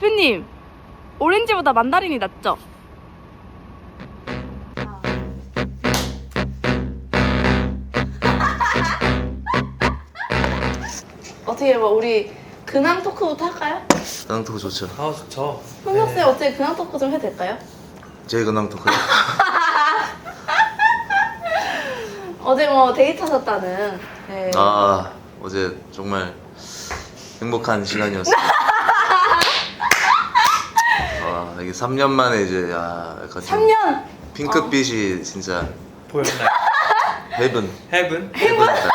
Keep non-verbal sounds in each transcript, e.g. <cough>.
대표님, 오렌지보다 만다린이 낫죠? <laughs> 어떻게 뭐 우리 근황 토크부터 할까요? 근황토크 좋죠. 아 좋죠. 홍석 쌤 어떻게 근황 토크 좀 해도 될까요? 제 근황토크. <laughs> 어제 뭐 데이트 하셨다는. 네. 아 어제 정말 행복한 시간이었어요. 아 이게 3년 만에 이제 야 약간 좀 3년 핑크빛이 진짜 보였나요? <laughs> 헤븐. 헤븐? 헤븐이다.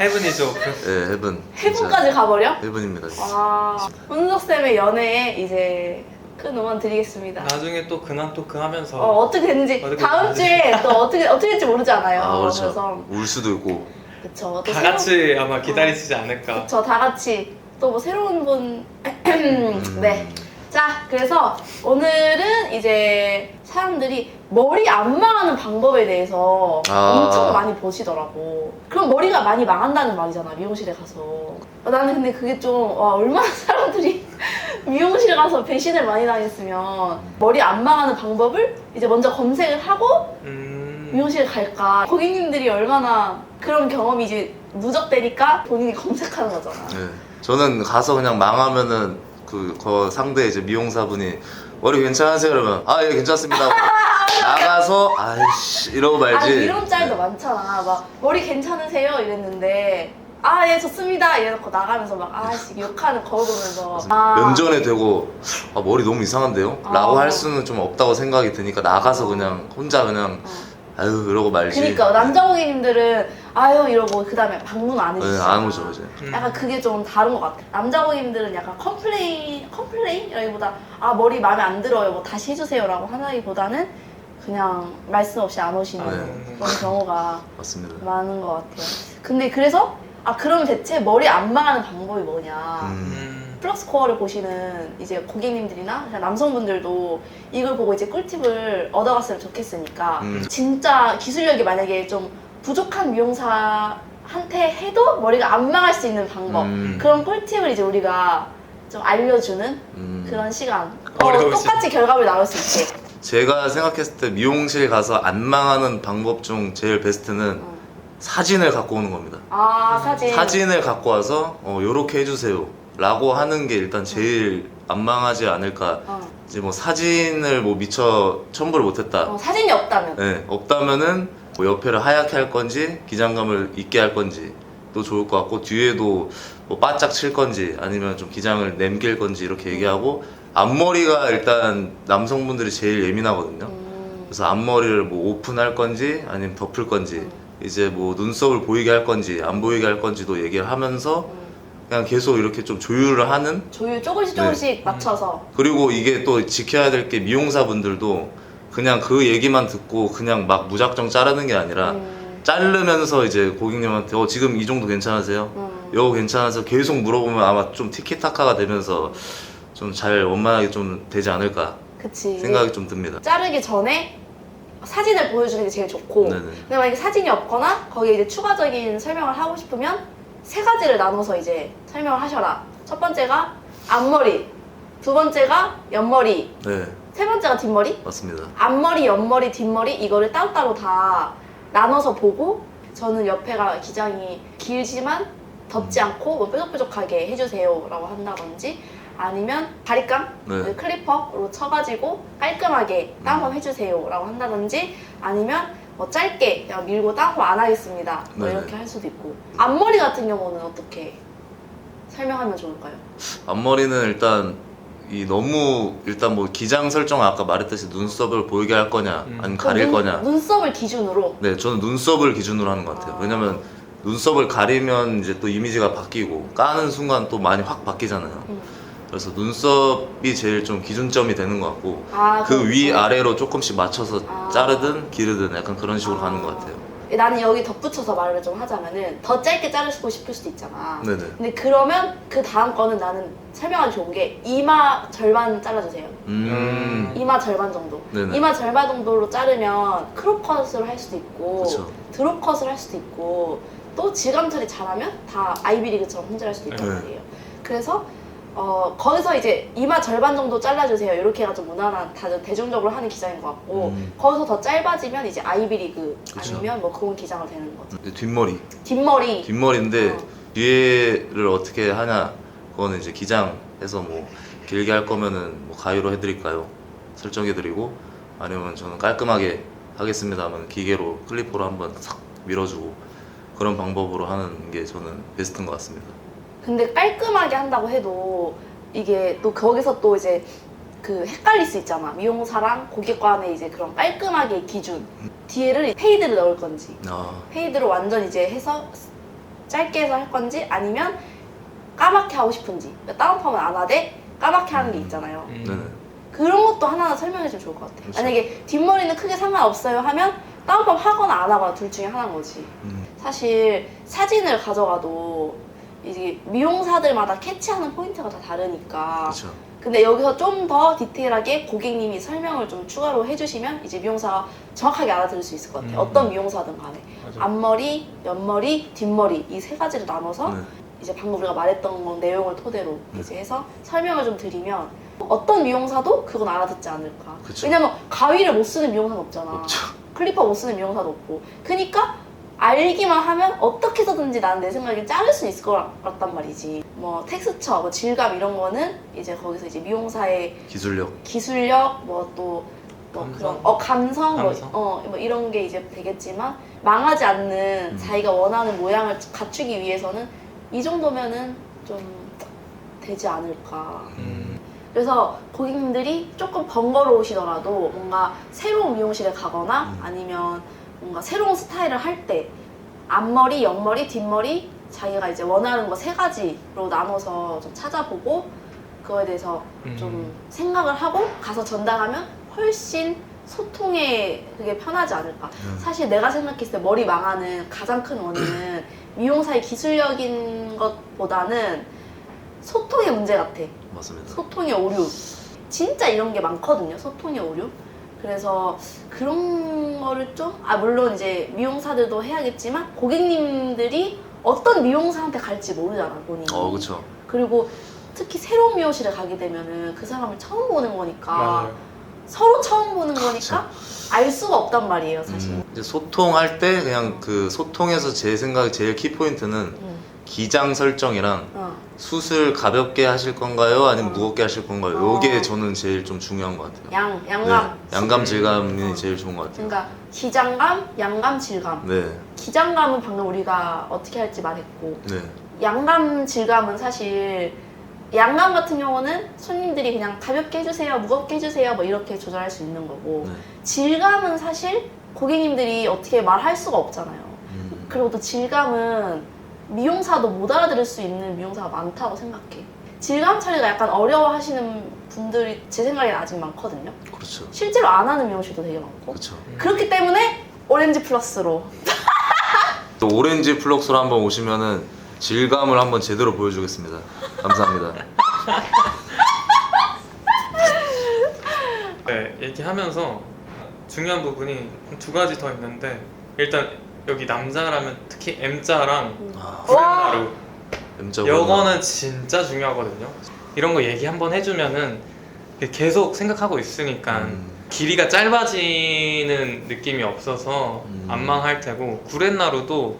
헤븐이죠. 예, 헤븐. 해분까지 가버려? 헤븐입니다. 진짜. 아, 혼석 쌤의 연애에 이제 큰 응원 드리겠습니다. 나중에 또 근황 토크 하면서 어, 어떻게 됐는지 어떻게 다음 됐는지. 주에 또 어떻게 어떻게 될지 모르잖아요. 아 그래서 그렇죠. 울 수도 있고. 그쵸. 또 다 새로운- 같이 아마 기다리시지 않을까. 그쵸. 다 같이 또 뭐 새로운 분. <clears throat> 음. 네. 자, 그래서 오늘은 이제 사람들이 머리 안 망하는 방법에 대해서 아. 엄청 많이 보시더라고. 그럼 머리가 많이 망한다는 말이잖아, 미용실에 가서. 어, 나는 근데 그게 좀, 와, 얼마나 <laughs> 사람들이 미용실 가서 배신을 많이 당했으면 머리 안 망하는 방법을 이제 먼저 검색을 하고 음. 미용실 갈까. 고객님들이 얼마나 그런 경험이 이제 누적되니까 본인이 검색하는 거잖아. 예. 저는 가서 그냥 망하면은 그, 그 상대 이제 미용사분이 머리 괜찮으세요? 그러면 아 예 괜찮습니다. 하고 <laughs> 나가서 아이씨 이러고 말지. 아 이런 짤도 많잖아. 막 머리 괜찮으세요? 이랬는데 아 예 좋습니다. 이래놓고 나가면서 막 아씨 욕하는 거울 보면서 아, 면전에 대고 아, 머리 너무 이상한데요? 아. 라고 할 수는 좀 없다고 생각이 드니까 나가서 그냥 혼자 그냥 어. 아유 이러고 말지 그니까 남자 고객님들은 아유 이러고 그 다음에 방문 안 네, 해주시잖아. 안 오죠 이제 음. 약간 그게 좀 다른 것 같아. 남자 고객님들은 약간 컴플레인, 컴플레인이라기보다 아 머리 마음에 안 들어요, 뭐 다시 해주세요라고 하나기보다는 그냥 말씀 없이 안 오시는 네. 그런 경우가 맞습니다 많은 것 같아요. 근데 그래서 아 그럼 대체 머리 안 망하는 방법이 뭐냐? 음, 음. 플러스 코어를 보시는 이제 고객님들이나 남성분들도 이걸 보고 이제 꿀팁을 얻어갔으면 좋겠으니까 음. 진짜 기술력이 만약에 좀 부족한 미용사한테 해도 머리가 안 망할 수 있는 방법 음. 그런 꿀팁을 이제 우리가 좀 알려주는 음. 그런 시간 어, 똑같이 결과물 나올 수 있게 제가 생각했을 때 미용실 가서 안 망하는 방법 중 제일 베스트는 어. 사진을 갖고 오는 겁니다 아 사진 사진을 갖고 와서 어, 요렇게 해주세요 라고 하는 게 일단 제일 안 망하지 않을까 어. 이제 뭐 사진을 뭐 미처 첨부를 못했다 어, 사진이 없다면 네, 없다면은 뭐 옆에를 하얗게 할 건지 기장감을 있게 할 건지 또 좋을 것 같고 뒤에도 뭐 바짝 칠 건지 아니면 좀 기장을 남길 건지 이렇게 얘기하고 앞머리가 일단 남성분들이 제일 예민하거든요. 음. 그래서 앞머리를 뭐 오픈할 건지 아니면 덮을 건지 이제 뭐 눈썹을 보이게 할 건지 안 보이게 할 건지도 얘기를 하면서 음. 그냥 계속 이렇게 좀 조율을 하는 조율 조금씩 네. 조금씩 맞춰서 그리고 이게 또 지켜야 될 게 미용사분들도 그냥 그 얘기만 듣고 그냥 막 무작정 자르는 게 아니라 음. 자르면서 이제 고객님한테 어 지금 이 정도 괜찮으세요? 음. 이거 괜찮아서 계속 물어보면 아마 좀 티키타카가 되면서 좀 잘 원만하게 좀 되지 않을까 그치 생각이 좀 듭니다. 자르기 전에 사진을 보여주는 게 제일 좋고 네네. 근데 만약에 사진이 없거나 거기에 이제 추가적인 설명을 하고 싶으면 세 가지를 나눠서 이제 설명을 하셔라 첫 번째가 앞머리 두 번째가 옆머리 네 세 번째가 뒷머리 맞습니다. 앞머리 옆머리 뒷머리 이거를 따로따로 다 나눠서 보고 저는 옆에가 기장이 길지만 덥지 음. 않고 뭐 뾰족뾰족하게 해주세요 라고 한다든지 아니면 바리깡 네. 클리퍼로 쳐가지고 깔끔하게 다운펌 해주세요 라고 한다든지 아니면 뭐 짧게 그냥 밀고 다운펌 안 하겠습니다 뭐 네네. 이렇게 할 수도 있고 앞머리 같은 경우는 어떻게 설명하면 좋을까요? 앞머리는 일단 이 너무 일단 뭐 기장 설정 아까 말했듯이 눈썹을 보이게 할 거냐 음. 아니면 가릴 눈, 거냐 눈썹을 기준으로 네 저는 눈썹을 기준으로 하는 것 같아요 아. 왜냐면 눈썹을 가리면 이제 또 이미지가 바뀌고 까는 순간 또 많이 확 바뀌잖아요 음. 그래서 눈썹이 제일 좀 기준점이 되는 것 같고 아, 그 위 그렇죠. 아래로 조금씩 맞춰서 아. 자르든 기르든 약간 그런 식으로 아. 가는 것 같아요 나는 여기 덧붙여서 말을 좀 하자면은 더 짧게 자르고 싶을 수도 있잖아 네네 근데 그러면 그 다음 거는 나는 설명하기 좋은 게 이마 절반 잘라주세요 음 이마 절반 정도. 네네. 이마 절반 정도로 자르면 크롭컷을 할 수도 있고 그쵸. 드롭컷을 할 수도 있고 또 질감 처리 잘하면 다 아이비리그처럼 혼자 할 수도 있단 네. 말이에요. 그래서 어, 거기서 이제 이마 절반 정도 잘라주세요. 이렇게가 좀 무난한, 다 대중적으로 하는 기장인 것 같고, 음. 거기서 더 짧아지면 이제 아이비리그 그쵸. 아니면 뭐 그런 기장을 되는 거죠. 이제 뒷머리 뒷머리. 뒷머리인데 어. 뒤에를 어떻게 하냐 그거는 이제 기장해서 뭐 길게 할 거면은 뭐 가위로 해드릴까요 설정해드리고 아니면 저는 깔끔하게 하겠습니다 하면 기계로 클리퍼로 한번 싹 밀어주고 그런 방법으로 하는 게 저는 베스트인 것 같습니다 근데 깔끔하게 한다고 해도 이게 또 거기서 또 이제 그 헷갈릴 수 있잖아. 미용사랑 고객 간의 이제 그런 깔끔하게 기준. 뒤에를 페이드를 넣을 건지, 아 페이드로 완전 이제 해서 짧게 해서 할 건지, 아니면 까맣게 하고 싶은지. 그러니까 다운펌은 안 하되 까맣게 하는 게 있잖아요. 음. 네네 그런 것도 하나하나 설명해 주면 좋을 것 같아요. 그렇죠. 만약에 뒷머리는 크게 상관없어요 하면 다운펌 하거나 안 하거나 둘 중에 하나인 거지. 음, 사실 사진을 가져가도 이게 미용사들마다 캐치하는 포인트가 다 다르니까 그렇죠 근데 여기서 좀 더 디테일하게 고객님이 설명을 좀 추가로 해주시면 이제 미용사가 정확하게 알아들을 수 있을 것 같아요 음. 어떤 미용사든 간에 맞아. 앞머리, 옆머리, 뒷머리 이 세 가지를 나눠서 네. 이제 방금 우리가 말했던 건 내용을 토대로 음. 이제 해서 설명을 좀 드리면 어떤 미용사도 그건 알아듣지 않을까 그쵸. 왜냐면 가위를 못 쓰는 미용사는 없잖아 없죠 클리퍼 못 쓰는 미용사도 없고 그니까 알기만 하면 어떻게 해서든지 나는 내 생각에 자를 수 있을 것 같단 말이지 뭐 텍스처, 뭐 질감 이런 거는 이제 거기서 이제 미용사의 기술력 기술력 뭐또 뭐 감성? 그런 어 감성, 감성? 뭐, 어, 뭐 이런 게 이제 되겠지만 망하지 않는 음. 자기가 원하는 모양을 갖추기 위해서는 이 정도면은 좀 되지 않을까 음. 그래서 고객님들이 조금 번거로우시더라도 뭔가 새로운 미용실에 가거나 음. 아니면 뭔가 새로운 스타일을 할 때 앞머리, 옆머리, 뒷머리 자기가 이제 원하는 거 세 가지로 나눠서 좀 찾아보고 그거에 대해서 음. 좀 생각을 하고 가서 전달하면 훨씬 소통에 그게 편하지 않을까. 음. 사실 내가 생각했을 때 머리 망하는 가장 큰 원인은 <coughs> 미용사의 기술력인 것보다는 소통의 문제 같아. 맞습니다 소통의 오류. 진짜 이런 게 많거든요. 소통의 오류. 그래서 그런 거를 좀, 아, 물론 이제 미용사들도 해야겠지만 고객님들이 어떤 미용사한테 갈지 모르잖아, 본인이. 어 그렇죠 그리고 특히 새로운 미용실에 가게 되면은 그 사람을 처음 보는 거니까 맞아요. 서로 처음 보는 거니까 알 수가 없단 말이에요, 사실. 음, 이제 소통할 때 그냥 그 소통에서 제 생각에 제일 키 포인트는 음. 기장 설정이랑 어. 수술 가볍게 하실 건가요? 아니면 어. 무겁게 하실 건가요? 어. 요게 저는 제일 좀 중요한 것 같아요. 양, 양감. 네, 양감 질감이 어. 제일 좋은 것 같아요. 그러니까 기장감, 양감, 질감. 네, 기장감은 방금 우리가 어떻게 할지 말했고 네, 양감 질감은 사실 양감 같은 경우는 손님들이 그냥 가볍게 해주세요, 무겁게 해주세요, 뭐 이렇게 조절할 수 있는 거고 네. 질감은 사실 고객님들이 어떻게 말할 수가 없잖아요. 음, 그리고 또 질감은 미용사도 못 알아들을 수 있는 미용사가 많다고 생각해. 질감 처리가 약간 어려워하시는 분들이 제 생각에는 아직 많거든요. 그렇죠, 실제로 안 하는 미용실도 되게 많고. 그렇죠. 그렇기 때문에 오렌지 플러스로 또 오렌지 플럭스로 한번 오시면은 질감을 한번 제대로 보여주겠습니다. 감사합니다. 네, 얘기하면서 중요한 부분이 두 가지 더 있는데 일단 여기 남자라면 특히 M자랑 아, 구렛나루 M자 이거는 진짜 중요하거든요. 이런 거 얘기 한번 해주면은 계속 생각하고 있으니까 음. 길이가 짧아지는 느낌이 없어서 음. 안 망할 테고 구렛나루도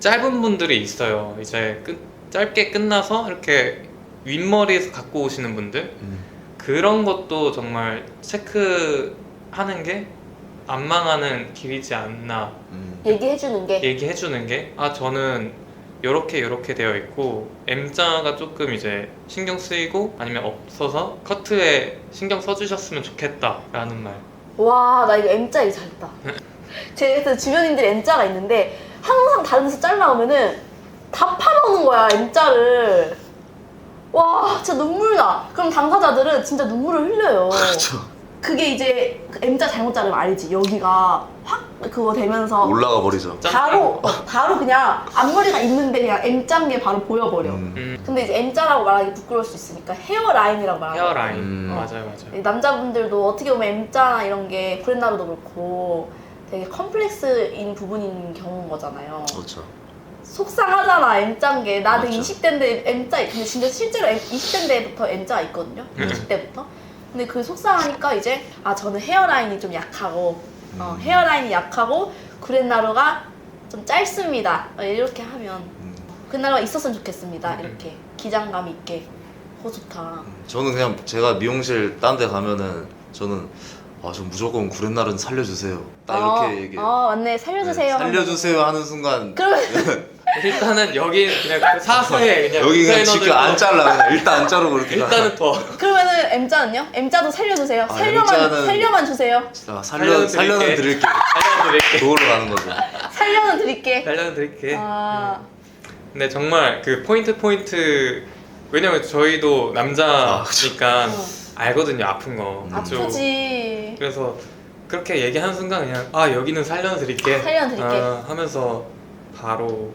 짧은 분들이 있어요. 이제 끝, 짧게 끝나서 이렇게 윗머리에서 갖고 오시는 분들 음, 그런 것도 정말 체크하는 게 안 망하는 길이지 않나 음. 얘기해주는 게 얘기해 주는 게 아 저는 요렇게 요렇게 되어 있고 M자가 조금 이제 신경 쓰이고 아니면 없어서 커트에 신경 써주셨으면 좋겠다라는 말 와, 나 이거 M자 얘기 잘했다. <laughs> 제그 주변인들이 M자가 있는데 항상 다른 데서 잘 나오면은 다 파먹는 거야, M자를. 와, 진짜 눈물 나. 그럼 당사자들은 진짜 눈물을 흘려요. <laughs> 그렇죠. 그게 이제 그 M자 잘못 자르면 알지. 여기가 확 그거 되면서 올라가 버리죠. 바로, 어, 바로 그냥 앞머리가 있는데 그냥 M자인 게 바로 보여버려. 음, 음, 근데 이제 M자라고 말하기 부끄러울 수 있으니까 헤어라인이라고 말하는 거야. 헤어라인 음. 맞아요 맞아요 이 남자분들도 어떻게 보면 M자나 이런 게 브랜나루도 그렇고 되게 컴플렉스인 부분인 경우인 거잖아요. 그렇죠. 속상하잖아 M자인 게. 나 되게 맞죠. 20대인데 M자 근데 진짜 실제로 M, 20대인데부터 M자가 있거든요. 음. 20대부터. 근데 그 속상하니까 이제 아 저는 헤어라인이 좀 약하고 어, 음. 헤어라인이 약하고 구렛나루가 좀 짧습니다. 어, 이렇게 하면 음. 구렛나루가 있었으면 좋겠습니다. 음. 이렇게 기장감 있게. 어 좋다. 저는 그냥 제가 미용실 딴 데 가면은 저는 아, 저 무조건 구렛날은 살려주세요. 딱 이렇게 아, 얘기해. 아 맞네 살려주세요. 네, 살려주세요 하는 순간 그러면 <laughs> 일단은 여기 그냥 그 사서에 그냥 여기 그냥 디자이너들도 지금 안 잘라 그냥 일단 안 자르고 이렇게 일단은 더 그러면은 M자는요? M자도 살려주세요. 아, 살려만 M자는- 살려만 주세요. 가 살려 살려드릴게. 살려는 드릴게 살려드릴게 도우러 가는 거죠. 살려는 드릴게. 살려드릴게 아 근데 정말 그 포인트 포인트 왜냐면 저희도 남자니까 어. 알거든요 아픈 거 음. 아프지. 그래서 그렇게 얘기하는 순간 그냥 아 여기는 살려드릴게 살려드릴게. 아, 하면서 바로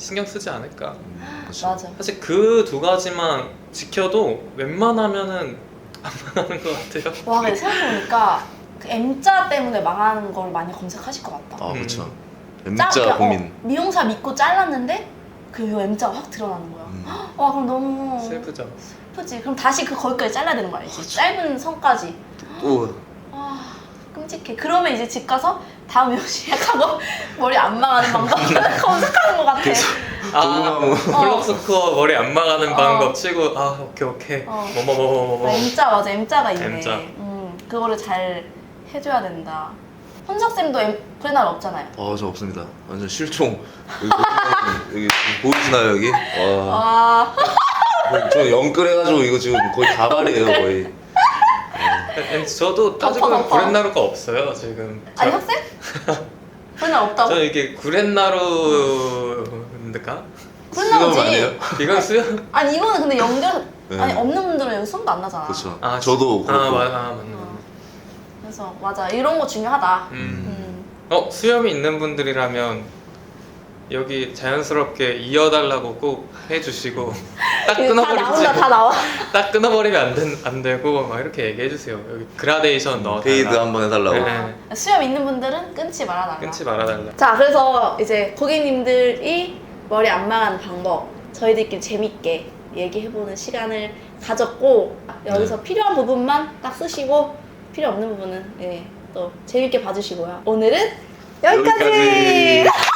신경 쓰지 않을까 음, 그쵸. 맞아. 사실 그 두 가지만 지켜도 웬만하면은 안 망하는 것 같아요 와 근데 생각해보니까 그 M자 때문에 망하는 걸 많이 검색하실 것 같다. 아 그렇죠. 음. 짜- M자 그냥, 고민. 어, 미용사 믿고 잘랐는데 그 M자가 확 드러나는 거야. 음. 와 그럼 너무 슬프죠 슬프지. 그럼 다시 그 거기까지 잘라야 되는 거 알지? 짧은 선까지. 또아 끔찍해. 그러면 이제 집 가서 다음 미용실 예약하고 <laughs> 머리 안 망하는 방법 <laughs> 검색하는 것 같아. 계속 아 궁금하고. 블록스코어 머리 안 망하는 어. 방법 치고 아 오케이 오케이 어. 뭐뭐뭐뭐뭐 아, M자 맞아 M자가 있네. M자. 음 그거를 잘 해줘야 된다. 혼석 쌤도 M 그래날 없잖아요. 아 저 없습니다. 완전 실종. 여기, 보시면- 여기 지금 보이시나요 여기? 와. 아저 영끌해가지고 이거 지금 거의 가발이에요 거의. 음, 저도 덮어, 따지고 보면 덮어. 구렛나루가 없어요 지금 아니 학생? 그래날 없다고? 저는 이게? 수염 그래나지. 아니에요? 이건 수영? 아니 이거는 근데 연결 네. 아니 없는 분들은 여기 손도 안 나잖아. 그렇죠. 아, 저도 아, 그렇고. 맞, 아 맞네 어. 그래서 맞아 이런 거 중요하다. 음. 음. 어 수염이 있는 분들이라면 여기 자연스럽게 이어달라고 꼭 해주시고 <laughs> 딱다 끊어버리지 나온다 다 나와. <laughs> 딱 끊어버리면 안, 된, 안 되고 막 이렇게 얘기해주세요 여기 그라데이션 넣어달라 페이드 한번 해달라고. 네. 수염 있는 분들은 끊지 말아달라. 끊지 말아달라 자 그래서 이제 고객님들이 머리 안 망하는 방법 저희들끼리 재밌게 얘기해보는 시간을 가졌고 여기서 네. 필요한 부분만 딱 쓰시고 필요 없는 부분은 예, 또 재밌게 봐주시고요. 오늘은 여기까지. 여기까지.